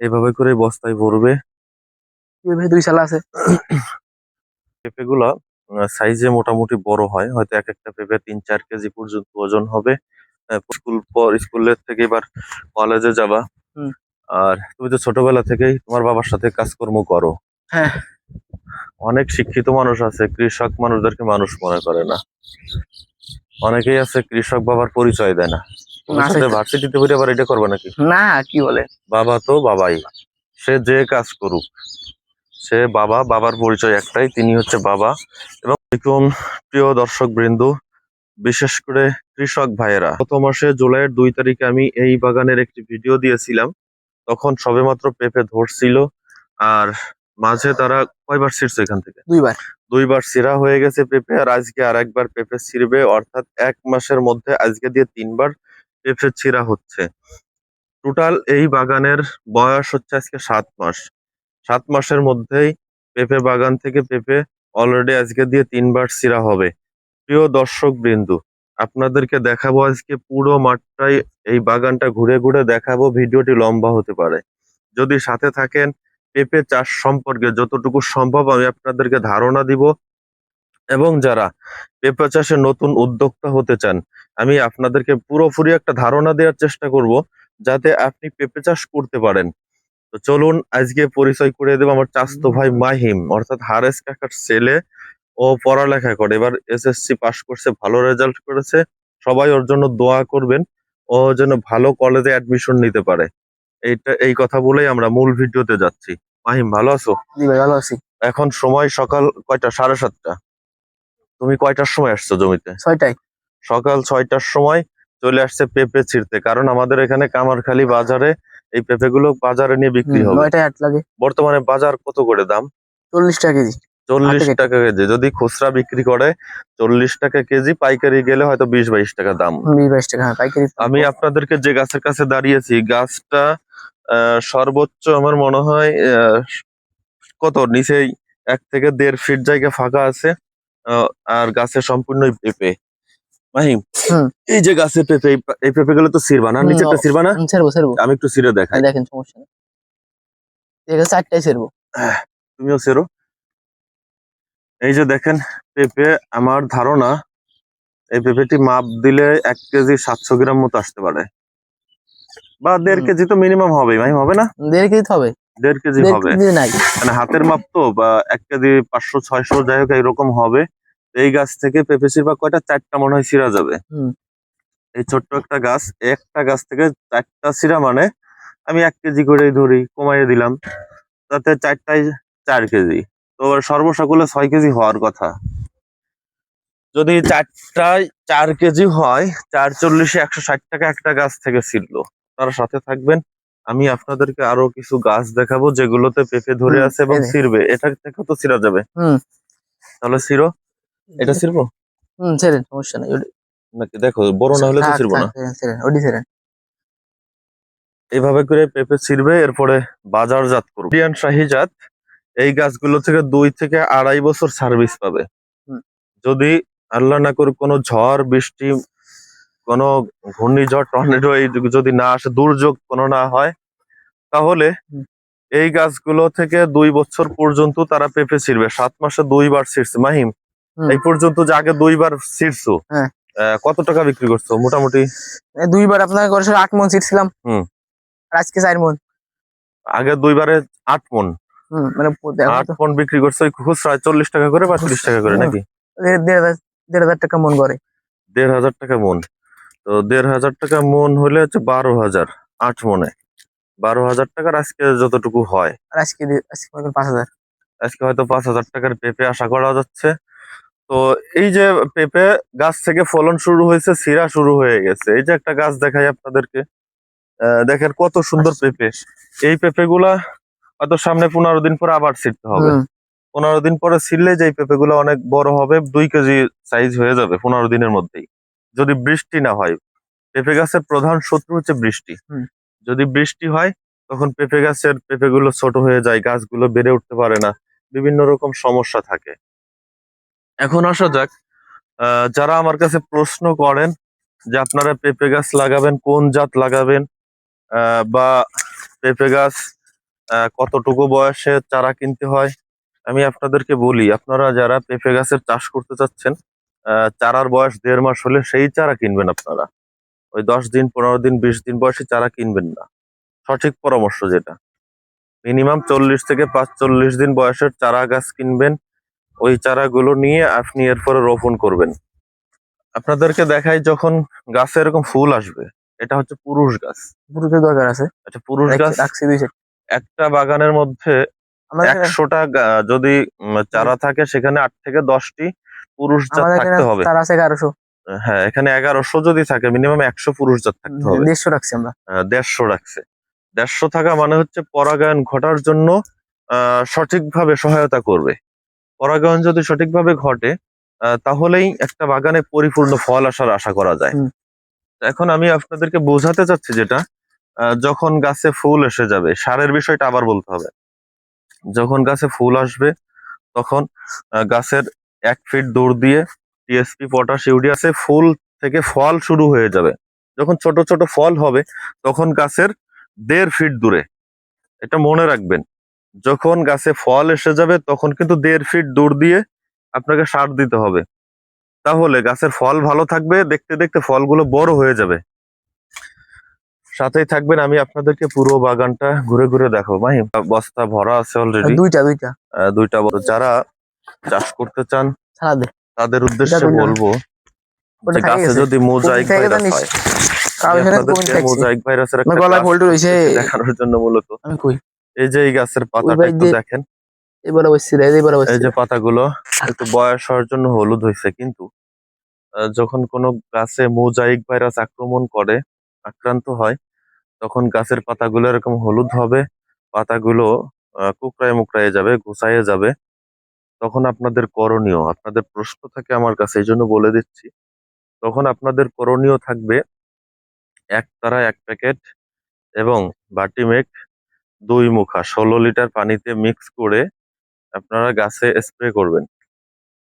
এইভাবে করে বস্তায় ভরবে। এভাবে দুই সালা আছে। পেঁপেগুলা সাইজে মোটামুটি বড় হয়। হয়তো এক একটা পেঁপে তিন চার কেজি পর্যন্ত ওজন হবে। স্কুল পর স্কুলের থেকে এবার কলেজে যাবা। আর তুমি তো ছোটবেলা থেকেই তোমার বাবার সাথে কাজকর্ম করো। হ্যাঁ। অনেক শিক্ষিত মানুষ আছে কৃষক মানুষদেরকে মানুষ মনে করে না। অনেকেই আছে কৃষক বাবার পরিচয় দেয় না। ভার্সিটিতে আবার এটা করবে নাকি? না কি বলে? বাবা তো বাবাই। সে যে কাজ করুক সে বাবা বাবার পরিচয় একটাই তিনি হচ্ছে বাবা। এবং প্রিয় দর্শক বৃন্দ বিশেষ করে কৃষক ভাইয়েরা গত মাসে জুলাইয়ের দুই তারিখে আমি এই বাগানের একটি ভিডিও দিয়েছিলাম। তখন সবেমাত্র পেঁপে ধরছিল আর মাঝে তারা কয়বার ছিঁড়ছে এখান থেকে? দুইবার। দুইবার সিরা হয়ে গেছে পেঁপে আর আজকে আর একবার পেঁপে ছিঁড়বে অর্থাৎ এক মাসের মধ্যে আজকে দিয়ে তিনবার পেঁপে ছিঁড়া হচ্ছে। টোটাল এই বাগানের বয়স হচ্ছে আজকে সাত মাস। সাত মাসের মধ্যেই পেঁপে বাগান থেকে পেঁপে অলরেডি আজকে দিয়ে তিনবার ছিঁড়া হবে। প্রিয় দর্শক বৃন্দু, আপনাদেরকে দেখাবো আজকে পুরো মাঠটাই, এই বাগানটা ঘুরে ঘুরে দেখাবো, ভিডিওটি লম্বা হতে পারে। যদি সাথে থাকেন, পেঁপে চাষ সম্পর্কে যতটুকু সম্ভব আমি আপনাদেরকে ধারণা দিব এবং যারা পেঁপে চাষে নতুন উদ্যোক্তা হতে চান আমি আপনাদেরকে পুরোপুরি একটা ধারণা দেওয়ার চেষ্টা করব যাতে আপনি পেঁপে চাষ করতে পারেন। তো চলুন আজকে পরিচয় করে দেবো আমার চাস্তো ভাই মাহিম অর্থাৎ হারেস কাকার ছেলে। ও পড়ালেখা করে এবার এসএসসি পাশ করছে ভালো রেজাল্ট করেছে। সবাই ওর জন্য দোয়া করবেন ও যেন ভালো কলেজে অ্যাডমিশন নিতে পারে। এইটা এই কথা বলেই আমরা মূল ভিডিওতে যাচ্ছি। মাহিম ভালো আছো? জি ভাই ভালো আছি। এখন সময় সকাল কয়টা? সাড়ে সাতটা। তুমি কয়টার সময় আসছো জমিতে? ছয়টায়। সকাল ছয়টার সময় চলে আসছে পেঁপে ছিঁড়তে কারণ আমাদের এখানে কামারখালি বাজারে এই পেঁপেগুলো বাজারে নিয়ে বিক্রি হবে। নয়টায় আট লাগে। বর্তমানে বাজার কত করে দাম? চল্লিশ টাকা কেজি। চল্লিশ টাকা। কেজি। যদি খুচরা বিক্রি করে চল্লিশ টাকা কেজি পাইকারি গেলে হয়তো বিশ বাইশ টাকা দাম। বিশ বাইশ টাকা হ্যাঁ পাইকারি আমি আপনাদেরকে যে গাছের কাছে দাঁড়িয়েছি গাছটা আহ, সর্বোচ্চ আমার মনে হয় আহ, কত? নিচেই এক থেকে দেড় ফিট জায়গা ফাঁকা আছে। আর গাছে সম্পূর্ণই পেঁপে। মাহিম এই যে গাছে পেঁপে এই পেঁপে গুলো তো ছিড়বা না? ও- ছিড়বা না? ছেড়বো ছেড়বো আমি একটু ছিঁড়ে দেখাই। দেখেন সমস্যা নেই। এখানে চারটায় ছেড়বো তুমিও ছেড়ো এই যে দেখেন পেঁপে আমার ধারণা এই পেঁপেটি মাপ দিলে এক কেজি সাতশো গ্রাম মতো আসতে পারে। বা দেড় কেজি তো মিনিমাম হবে মাহিম হবে না? দেড় কেজি হবে। দেড় কেজি হবে। মানে হাতের মাপ তো বা এক কেজি পাঁচশো ছয়শো যাই হোক এরকম হবে। এই গাছ থেকে পেঁপে শিরবা কয়টা? চারটা মনে হয় শিরা যাবে। এই ছোট্ট একটা গাছ একটা গাছ থেকে চারটা শিরা মানে আমি এক কেজি করেই ধরি কমাইয়ে দিলাম। তাতে চারটায় চার কেজি। তো সর্বসকলে ছয় কেজি হওয়ার কথা। যদি চারটায় চার কেজি হয় চার চল্লিশে একশো ষাট টাকা একটা গাছ থেকে ছিললো তার সাথে থাকবেন আমি আপনাদেরকে আরও কিছু গাছ দেখাবো যেগুলোতে পেঁপে ধরে আছে এবং ছিড়বে। এটা থেকে তো ছিঁড়া যাবে। তাহলে ছিড়ো। এটা ছিড়বো? হুম ছেড়েন সমস্যা নেই নাকি? দেখো বড় না হলে তো ছিড়বো না। ছেড়েন, ওটি ছেড়েন এইভাবে করে পেঁপে ছিড়বে এরপরে বাজারজাত করবে। ইন্ডিয়ান শাহি জাত এই গাছগুলো থেকে দুই থেকে আড়াই বছর সার্ভিস পাবে। যদি আল্লাহ না করে কোনো ঝড় বৃষ্টি কোনো ঘূর্ণিঝড় টর্নেডো এই যদি না আসে দুর্যোগ কোনো না হয় তাহলে এই গাছগুলো থেকে দুই বছর পর্যন্ত তারা পেঁপে ছিড়বে। সাত মাসে দুইবার ছিড়ছে। মাহিম হুম। এই পর্যন্ত যে আগে দুইবার ছিড়ছো হ্যাঁ। কত টাকা বিক্রি করছ মোটামুটি? দুইবার আপনার ঘরে আট মন ছিটছিলাম হুম। আর আজকে চার মন। আগে দুইবারে আট মন। মানে আট মন বিক্রি করছ খুচরা চল্লিশ টাকা করে বা তিরিশ টাকা করে হুম। নাকি? দেড় হাজার টাকা মন করে। দেড় হাজার টাকা মন। তো দেড় হাজার টাকা মন হলে হচ্ছে বারো হাজার আট মনে। বারো হাজার টাকার আজকে যতটুকু হয়। আর আজকে আজকে পাঁচ হাজার। আজকে হয়তো পাঁচ হাজার টাকার পেপে আশা করা যাচ্ছে। তো এই যে পেঁপে গাছ থেকে ফলন শুরু হয়েছে সিরা শুরু হয়ে গেছে। এই যে একটা গাছ দেখাই আপনাদেরকে। দেখেন কত সুন্দর পেঁপে। এই পেঁপে গুলা হয়তো সামনে পনেরো দিন পরে আবার ছিটতে হবে। পনেরো দিন পরে ছিললে যে পেঁপে গুলো অনেক বড় হবে দুই কেজি সাইজ হয়ে যাবে পনেরো দিনের মধ্যেই। যদি বৃষ্টি না হয় পেঁপে গাছের প্রধান শত্রু হচ্ছে বৃষ্টি। যদি বৃষ্টি হয় তখন পেঁপে গাছের পেঁপে গুলো ছোট হয়ে যায় গাছগুলো বেড়ে উঠতে পারে না। বিভিন্ন রকম সমস্যা থাকে। এখন আসা যাক যারা আমার কাছে প্রশ্ন করেন যে আপনারা পেঁপে গাছ লাগাবেন, কোন জাত লাগাবেন বা পেঁপে গাছ কতটুকু বয়সে চারা কিনতে হয়, আমি আপনাদেরকে বলি, আপনারা যারা পেঁপে গাছের চাষ করতে চাচ্ছেন চারার বয়স দেড় মাস হলে সেই চারা কিনবেন আপনারা। ওই দশ দিন, পনেরো দিন, বিশ দিন বয়সে চারা কিনবেন না। সঠিক পরামর্শ যেটা। মিনিমাম চল্লিশ থেকে পাঁচচল্লিশ দিন বয়সের চারা গাছ কিনবেন ওই চারাগুলো নিয়ে আপনি এরপরে রোপণ করবেন। আপনাদেরকে দেখাই যখন গাছে এরকম ফুল আসবে এটা হচ্ছে পুরুষ গাছ। পুরুষের দরকার আছে। এটা পুরুষ গাছ একটা বাগানের মধ্যে একশোটা যদি চারা থাকে সেখানে আট থেকে দশটি পুরুষ জাত থাকতে হবে। তার আছে এগারোশো। হ্যাঁ এখানে এগারোশো যদি থাকে মিনিমাম একশো পুরুষ জাত থাকতে হবে। দেড়শো রাখছি আমরা। দেড়শো রাখছে। দেড়শো থাকা মানে হচ্ছে পরাগায়ন ঘটার জন্য আহ, সঠিকভাবে সহায়তা করবে। পরাগায়ন যদি সঠিকভাবে ঘটে তাহলেই একটা বাগানে পরিপূর্ণ ফল আসার আশা করা যায়। এখন আমি আপনাদেরকে বোঝাতে চাচ্ছি যেটা যখন গাছে ফুল এসে যাবে সারের বিষয়টা আবার বলতে হবে। যখন গাছে ফুল আসবে তখন গাছের এক ফিট দূর দিয়ে টিএসপি পটাশ ইউরিয়াসে ফুল থেকে ফল শুরু হয়ে যাবে। যখন ছোট ছোট ফল হবে তখন গাছের দেড় ফিট দূরে। এটা মনে রাখবেন। যখন গাছে ফল এসে যাবে তখন কিন্তু দেড় ফিট দূর দিয়ে আপনাকে সার দিতে হবে। তাহলে গাছের ফল ভালো থাকবে দেখতে দেখতে ফলগুলো বড় হয়ে যাবে। সাথেই থাকবেন আমি আপনাদেরকে পুরো বাগানটা ঘুরে ঘুরে দেখাবো। ভাই বস্তা ভরা আছে অলরেডি দুইটা দুইটা। দুইটা বড়। যারা চাষ করতে চান তাদের উদ্দেশ্যে বলব গাছে যদি মোজাইক ভাইরাস হয়। মোজাইক ভাইরাসের দেখানোর জন্য মূলত। আমি কই? এই যে এই গাছের পাতাটা একটু দেখেন। এবারে রে এবারে এই বসছি যে পাতাগুলো একটু বয়স হওয়ার জন্য হলুদ হয়েছে কিন্তু যখন কোনো গাছে মোজাইক ভাইরাস আক্রমণ করে আক্রান্ত হয় তখন গাছের পাতাগুলো এরকম হলুদ হবে পাতাগুলো কুকড়ায় মুকড়ায় যাবে গুছাইয়ে যাবে। তখন আপনাদের করণীয় আপনাদের প্রশ্ন থাকে আমার কাছে এই জন্য বলে দিচ্ছি। তখন আপনাদের করণীয় থাকবে এক তারা এক প্যাকেট এবং বাটিমেক দুই মুখা। ষোলো লিটার পানিতে মিক্স করে আপনারা গাছে স্প্রে করবেন।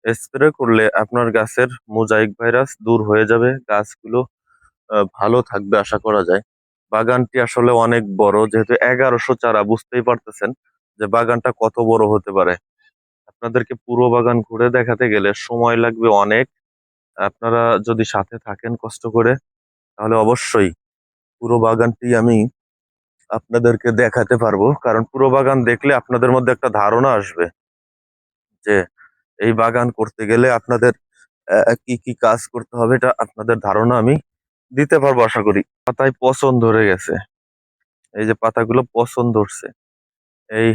স্প্রে করলে আপনার গাছের মোজাইক ভাইরাস দূর হয়ে যাবে, গাছগুলো ভালো থাকবে আশা করা যায়। বাগানটি আসলে অনেক বড়, যেহেতু এগারোশো চারা, বুঝতেই পারতেছেন যে বাগানটা কত বড় হতে পারে। আপনাদেরকে পুরো বাগান ঘুরে দেখাতে গেলে সময় লাগবে অনেক। আপনারা যদি সাথে থাকেন কষ্ট করে, তাহলে অবশ্যই পুরো বাগানটি আমি আপনাদেরকে দেখাতে পারব। কারণ পুরো বাগান দেখলে আপনাদের মধ্যে একটা ধারণা আসবে যে এই বাগান করতে গেলে আপনাদের কি কি কাজ করতে হবে এটা আপনাদের ধারণা আমি দিতে পারব আশা করি। পাতায় পচন ধরে গেছে। এই যে পাতাগুলো পচন ধরছে। এই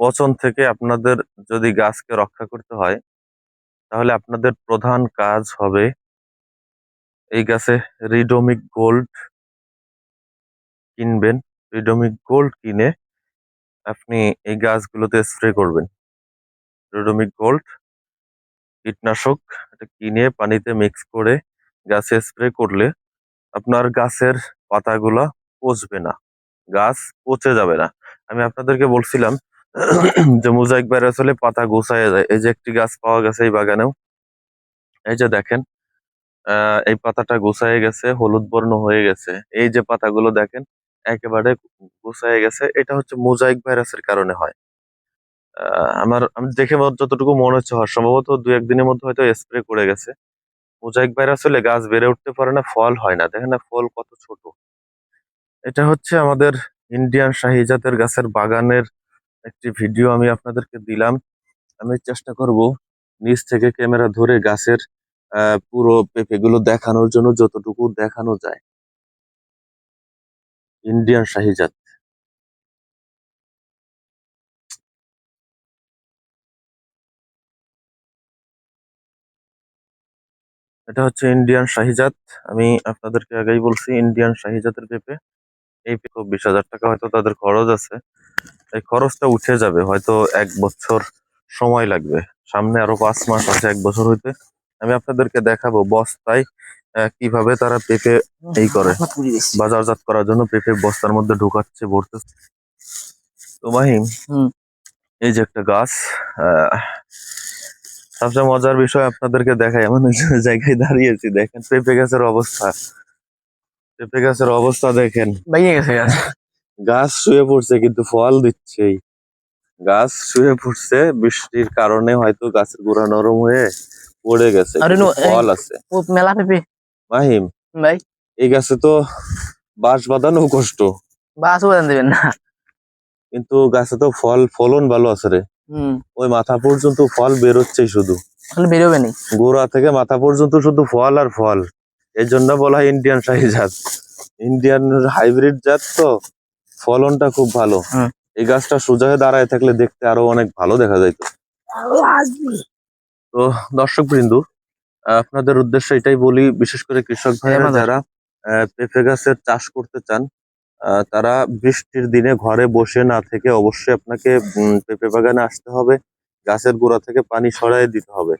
পচন থেকে আপনাদের যদি গাছকে রক্ষা করতে হয়, তাহলে আপনাদের প্রধান কাজ হবে এই গাছে রিডোমিক গোল্ড কিনবেন রিডোমিক গোল্ড কিনে আপনি এই গাছগুলোতে স্প্রে করবেন। রিডোমিক গোল্ড কীটনাশক, এটা কিনে পানিতে মিক্স করে গাছে স্প্রে করলে আপনার গাছের পাতাগুলা পচবে না, গাছ পচে যাবে না। আমি আপনাদেরকে বলছিলাম যে মোজাইক ভাইরাস হলে পাতা গোছায় যায়। এই যে একটি গাছ পাওয়া গেছে এই বাগানেও, এই যে দেখেন এই পাতাটা গোছায় গেছে, হলুদ বর্ণ হয়ে গেছে। এই যে পাতাগুলো দেখেন একেবারে গোছায় গেছে। এটা হচ্ছে মোজাইক ভাইরাসের কারণে হয়। আমার, আমি দেখে যতটুকু মনে হচ্ছে হয়, সম্ভবত দু একদিনের মধ্যে হয়তো স্প্রে করে গেছে। মোজাইক ভাইরাস হলে গাছ বেড়ে উঠতে পারে না, ফল হয় না। দেখেন না, ফল কত ছোট। এটা হচ্ছে আমাদের ইন্ডিয়ান শাহি জাতের গাছের বাগানের একটি ভিডিও আমি আপনাদেরকে দিলাম। আমি চেষ্টা করব নিচ থেকে ক্যামেরা ধরে গাছের পুরো পেঁপেগুলো দেখানোর জন্য যতটুকু দেখানো যায়। ইন্ডিয়ান শাহি জাত এটা হচ্ছে ইন্ডিয়ান শাহিজাত আমি আপনাদেরকে আগেই বলছি ইন্ডিয়ান শাহিজাতের পেঁপে এই পেঁপে বিশ হাজার টাকা, হয়তো তাদের খরচ আছে। এই খরচটা উঠে যাবে, হয়তো এক বছর সময় লাগবে। সামনে আরও পাঁচ মাস আছে এক বছর হইতে। আমি আপনাদেরকে দেখাবো বস্তায় কীভাবে তারা পেঁপে এই করে? বাজারজাত করার জন্য পেঁপে বস্তার মধ্যে ঢুকাচ্ছে ভরতেছে তো মাহিম এই যে একটা গাছ সবচেয়ে মজার বিষয় আপনাদেরকে দেখাই এমন জায়গায় দাঁড়িয়েছি দেখেন পেঁপে গাছের অবস্থা। পেঁপে গাছের অবস্থা দেখেন। ভেঙে গেছে গাছ। গাছ শুয়ে পড়ছে কিন্তু ফল দিচ্ছেই। গাছ শুয়ে পড়ছে বৃষ্টির কারণে হয়তো গাছের গোড়া নরম হয়ে পড়ে গেছে ফল আছে। মেলা পেঁপে। মাহিম ভাই। এই গাছে তো বাঁশ বাঁধানো কষ্ট। বাস উপাদান দেবেন না। কিন্তু গাছে তো ফল ফলন ভালো আছে রে। হম। ওই মাথা পর্যন্ত ফল বেরোচ্ছেই শুধু। বেরোবে নি গোড়া থেকে মাথা পর্যন্ত শুধু ফল আর ফল। এই জন্য বলা হয় ইন্ডিয়ান শাহী জাত। ইন্ডিয়ান হাইব্রিড জাত তো ফলনটা খুব ভালো। এই গাছটা সোজা হয়ে দাঁড়ায় থাকলে দেখতে আরও অনেক ভালো দেখা যাইত। তো দর্শক বিন্দু আপনাদের উদ্দেশ্য এটাই বলি বিশেষ করে কৃষক ভাইরা যারা পেঁপে গাছের চাষ করতে চান তারা বৃষ্টির দিনে ঘরে বসে না থেকে অবশ্যই আপনাকে পেঁপে বাগানে আসতে হবে। গাছের গোড়া থেকে পানি সরাই দিতে হবে।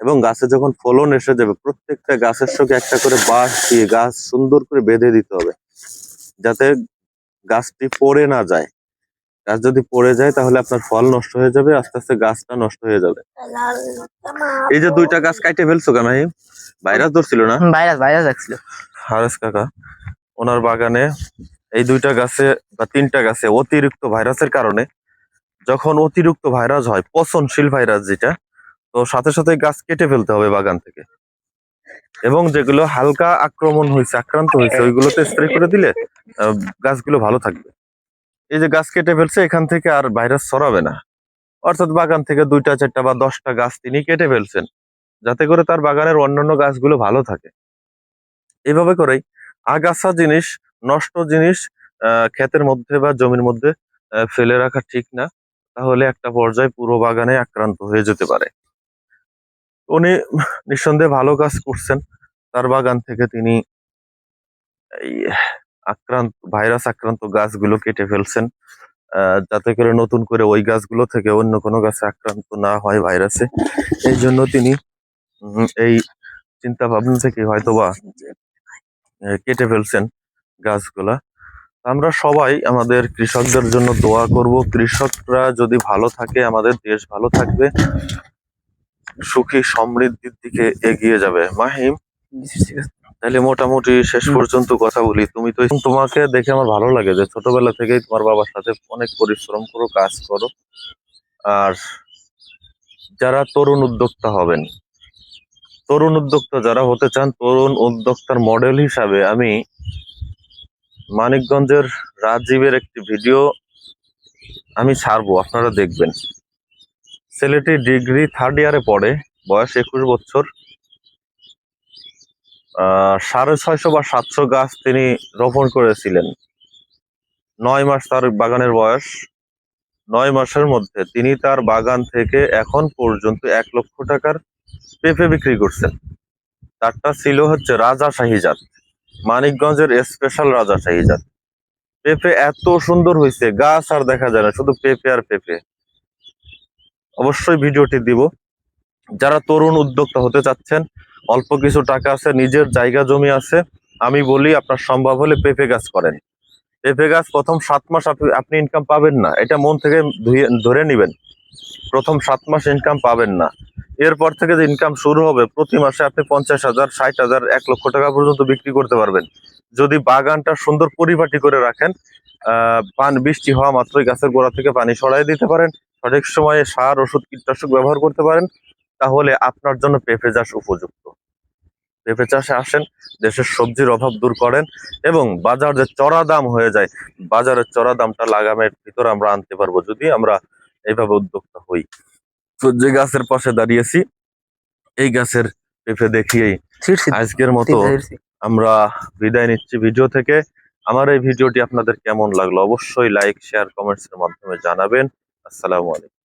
এবং গাছে যখন ফলন এসে যাবে প্রত্যেকটা গাছের সঙ্গে একটা করে বাঁশ দিয়ে গাছ সুন্দর করে বেঁধে দিতে হবে। যাতে গাছটি পড়ে না যায়। গাছ যদি পড়ে যায় তাহলে আপনার ফল নষ্ট হয়ে যাবে আস্তে আস্তে গাছটা নষ্ট হয়ে যাবে। এই যে দুইটা গাছ কাইটে ফেলছো কেন এই ভাইরাস ধরছিল না? ভাইরাস ভাইরাস রাখছিল হারেস কাকা ওনার বাগানে এই দুইটা গাছে বা তিনটা গাছে অতিরিক্ত ভাইরাসের কারণে যখন অতিরিক্ত ভাইরাস হয় পচনশীল ভাইরাস যেটা তো সাথে সাথে গাছ কেটে ফেলতে হবে বাগান থেকে। এবং যেগুলো হালকা আক্রমণ হয়েছে আক্রান্ত হয়েছে ওইগুলোতে স্প্রে করে দিলে আহ, গাছগুলো ভালো থাকবে। এই যে গাছ কেটে ফেলছে, এখান থেকে আর ভাইরাস ছড়াবে না। অর্থাৎ বাগান থেকে দুইটা, চারটা বা দশটা গাছ তিনি কেটে ফেলছেন, যাতে করে তার বাগানের অন্যান্য গাছগুলো ভালো থাকে। এইভাবে করেই আগাছা জিনিস, নষ্ট জিনিস ক্ষেতের মধ্যে বা জমির মধ্যে ফেলে রাখা ঠিক না, তাহলে একটা পর্যায়ে পুরো বাগানে আক্রান্ত হয়ে যেতে পারে। উনি নিঃসন্দেহে ভালো কাজ করছেন, তার বাগান থেকে তিনি এই আক্রান্ত ভাইরাস আক্রান্ত গাছগুলো কেটে ফেলছেন। যাতে করে নতুন করে ওই গাছগুলো থেকে অন্য কোনো গাছে আক্রান্ত না হয় ভাইরাসে। এই জন্য তিনি এই চিন্তা ভাবনা থেকে হয়তোবা আহ, কেটে ফেলছেন গাছগুলা। আমরা সবাই আমাদের কৃষকদের জন্য দোয়া করব। কৃষকরা যদি ভালো থাকে আমাদের দেশ ভালো থাকবে সুখী সমৃদ্ধির দিকে এগিয়ে যাবে। মাহিম? তাহলে মোটামুটি শেষ পর্যন্ত কথা বলি। তুমি তো তোমাকে দেখে আমার ভালো লাগে যে ছোটবেলা থেকেই তোমার বাবার সাথে অনেক পরিশ্রম করো কাজ করো। আর যারা তরুণ উদ্যোক্তা হবেন তরুণ উদ্যোক্তা যারা হতে চান তরুণ উদ্যোক্তার মডেল হিসাবে আমি মানিকগঞ্জের রাজীবের একটি ভিডিও আমি ছাড়বো আপনারা দেখবেন। ছেলেটি ডিগ্রি থার্ড ইয়ারে পড়ে বয়স একুশ বছর। সাড়ে ছয়শো বা সাতশো গাছ তিনি রোপণ করেছিলেন। নয় মাস তার বাগানের বয়স। নয় মাসের মধ্যে তিনি তার বাগান থেকে এখন পর্যন্ত এক লক্ষ টাকার পেঁপে বিক্রি করছেন। তারটা ছিল হচ্ছে রাজাশাহী জাত মানিকগঞ্জের স্পেশাল রাজাশাহী জাত পেঁপে এত সুন্দর হয়েছে, গাছ আর দেখা যায় না, শুধু পেঁপে আর পেঁপে। অবশ্যই ভিডিওটি দিব। যারা তরুণ উদ্যোক্তা হতে চাচ্ছেন অল্প কিছু টাকা আছে, নিজের জায়গা জমি আছে, আমি বলি আপনার সম্ভব হলে পেঁপে গাছ করেন। পেঁপে গাছ প্রথম সাত মাস আপনি- ইনকাম পাবেন না। এটা মন থেকে ধরে নেবেন। প্রথম সাত মাস ইনকাম পাবেন না। এরপর থেকে যে ইনকাম শুরু হবে, প্রতি মাসে আপনি পঞ্চাশ হাজার, ষাট হাজার, এক লক্ষ টাকা পর্যন্ত বিক্রি করতে পারবেন। যদি বাগানটা সুন্দর পরিপাটি করে রাখেন পান, বৃষ্টি হওয়া মাত্রই গাছের গোড়া থেকে পানি সরাই দিতে পারেন। সঠিক সময়ে সার, ওষুধ, কীটনাশক ব্যবহার করতে পারেন। তাহলে আপনার জন্য পেঁপে চাষ উপযুক্ত। পেঁপে চাষে আসেন দেশের সবজির অভাব দূর করেন এবং বাজার যে চড়া দাম হয়ে যায় বাজারের চড়া দামটা লাগামের ভিতরে আমরা আনতে পারব যদি আমরা এইভাবে উদ্যোক্তা হই। তো যে গাছের পাশে দাঁড়িয়েছি এই গাছের পেঁপে দেখিয়েই আজকের মতো আমরা বিদায় নিচ্ছি ভিডিও থেকে। আমার এই ভিডিওটি আপনাদের কেমন লাগল অবশ্যই লাইক শেয়ার কমেন্টস এর মাধ্যমে জানাবেন। আসসালামু আলাইকুম।